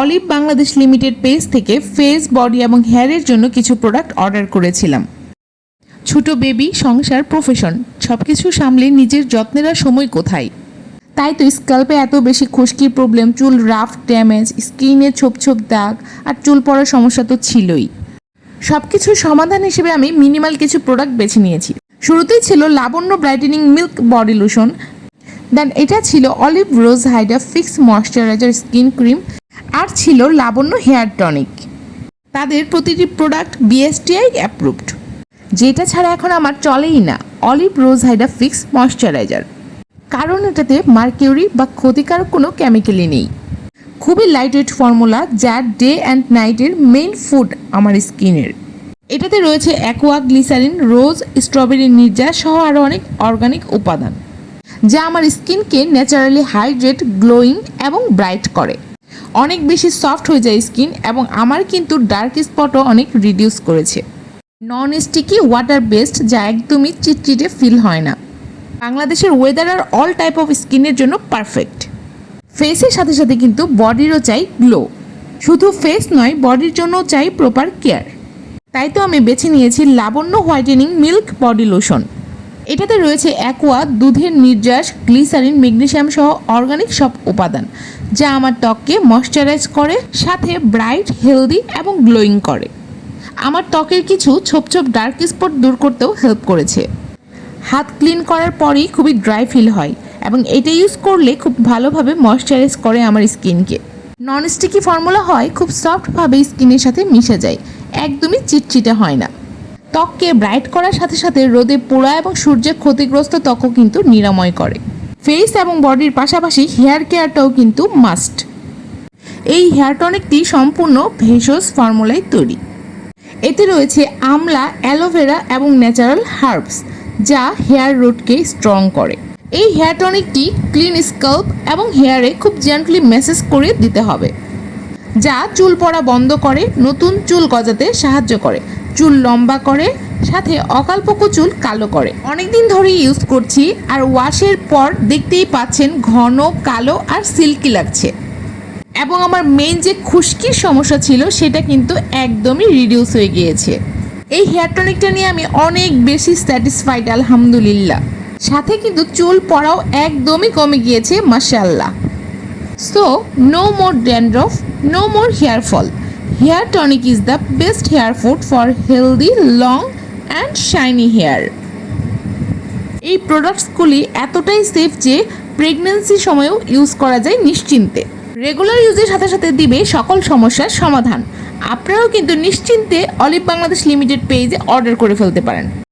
Olive Bangladesh limited page থেকে face, body এবং হেয়ারের জন্য কিছু প্রোডাক্ট অর্ডার করেছিলাম। ছোট বেবি, সংসার, প্রফেশন সব কিছু সামলে নিজের যত্নের সময় কোথায়? তাই তো স্কাল্পে এত বেশি খুশকির প্রবলেম, চুল রাফ, ড্যামেজ, স্কিনে ছোপ ছোপ দাগ আর চুল পড়ার সমস্যা তো ছিলই। সব কিছুর সমাধান হিসেবে আমি মিনিমাল কিছু প্রোডাক্ট বেছে নিয়েছি। শুরুতেই ছিল Labonno brightening milk body lotion, then এটা ছিল olive rose hydra fix moisturizer skin cream আর ছিল লাবণ্য হেয়ার টনিক। তাদের প্রতিটি প্রোডাক্ট বিএসটিআই অ্যাপ্রুভড যেটা ছাড়া এখন আমার চলেই না। Olive rose hydra fix moisturizer. কারণ এটাতে মার্কিউরি বা ক্ষতিকারক কোনো কেমিক্যালই নেই। খুবই লাইট ওয়েট ফর্মুলা যা ডে অ্যান্ড নাইটের মেইন ফুড আমার স্কিনের। এটাতে রয়েছে অ্যাকোয়া গ্লিসারিন রোজ স্ট্রবেরি নির্যাস সহ আরও অনেক অর্গানিক উপাদান যা আমার স্কিনকে ন্যাচারালি হাইড্রেট গ্লোয়িং এবং ব্রাইট করে। অনেক বেশি সফট হয়ে যায় স্কিন এবং আমার কিন্তু ডার্ক স্পটও অনেক রিডিউস করেছে। নন স্টিকি ওয়াটার বেসড যা একদমই চিটচিটে ফিল হয় না। বাংলাদেশের ওয়েদার আর অল টাইপ অফ স্কিনের জন্য পারফেক্ট ফেসের সাথে সাথে কিন্তু বডিরও চাই গ্লো শুধু ফেস নয় বডির জন্যও চাই প্রপার কেয়ার তাই তো আমি বেছে নিয়েছি Labonno whitening milk body lotion এটাতে রয়েছে অ্যাকোয়া দুধের নির্যাস গ্লিসারিন ম্যাগনেসিয়াম সহ অর্গানিক সব উপাদান, যা আমার ত্বককে ময়শ্চারাইজ করে, সাথে ব্রাইট হেলদি এবং গ্লোয়িং করে। আমার ত্বকের কিছু ছোপ ছোপ ডার্ক স্পট দূর করতেও হেল্প করেছে। হাত ক্লিন করার পরই খুবই ড্রাই ফিল হয় এবং এটা ইউজ করলে খুব ভালোভাবে ময়শ্চারাইজ করে আমার স্কিনকে। নন স্টিকি ফর্মুলা হয়, খুব সফটভাবে স্কিনের সাথে মিশে যায়, একদমই চিটচিটে হয় না। ত্বককে ব্রাইট করার সাথে সাথে রোদে পোড়া এবং সূর্যে ক্ষতিগ্রস্ত ত্বকও কিন্তু নিরাময় করে। ফেস এবং বডির পাশাপাশি হেয়ার কেয়ারটাও কিন্তু মাস্ট। এই হেয়ার টনিকটি সম্পূর্ণ ভেষজ ফর্মুলায় তৈরি। এতে রয়েছে আমলা অ্যালোভেরা এবং ন্যাচারাল হার্বস, যা হেয়ার রুটকে স্ট্রং করে। এই হেয়ার টনিকটি ক্লিন স্কাল্প এবং হেয়ারে খুব জেন্টলি মেসেজ করে দিতে হবে, যা চুল পড়া বন্ধ করে, নতুন চুল গজাতে সাহায্য করে চুল লম্বা করে, সাথে অকাল্পক চুল কালো করে। অনেকদিন ধরে ইউজ করছি, আর ওয়াশের পর দেখতেই পাচ্ছেন ঘন, কালো আর সিল্কি লাগছে। এবং আমার মেইন যে খুশকির সমস্যা ছিল, সেটা কিন্তু একদমই রিডিউস হয়ে গিয়েছে। এই হেয়ার টনিকটা নিয়ে আমি অনেক বেশি স্যাটিসফাইড আলহামদুলিল্লাহ। সাথে কিন্তু চুল পড়াও একদমই কমে গিয়েছে মাশাল্লাহ so no more dandruff no more hair fall hair tonic is the best hair food for healthy long and shiny hair এই প্রোডাক্টসগুলি এতটাই সেফ যে প্রেগনেন্সি সময়েও ইউজ করা যায় নিশ্চিন্তে। রেগুলার ইউজের সাথে সাথে দিবে সকল সমস্যার সমাধান। আপনারাও কিন্তু নিশ্চিন্তে অলিভ বাংলাদেশ লিমিটেড পেজে অর্ডার করে ফেলতে পারেন।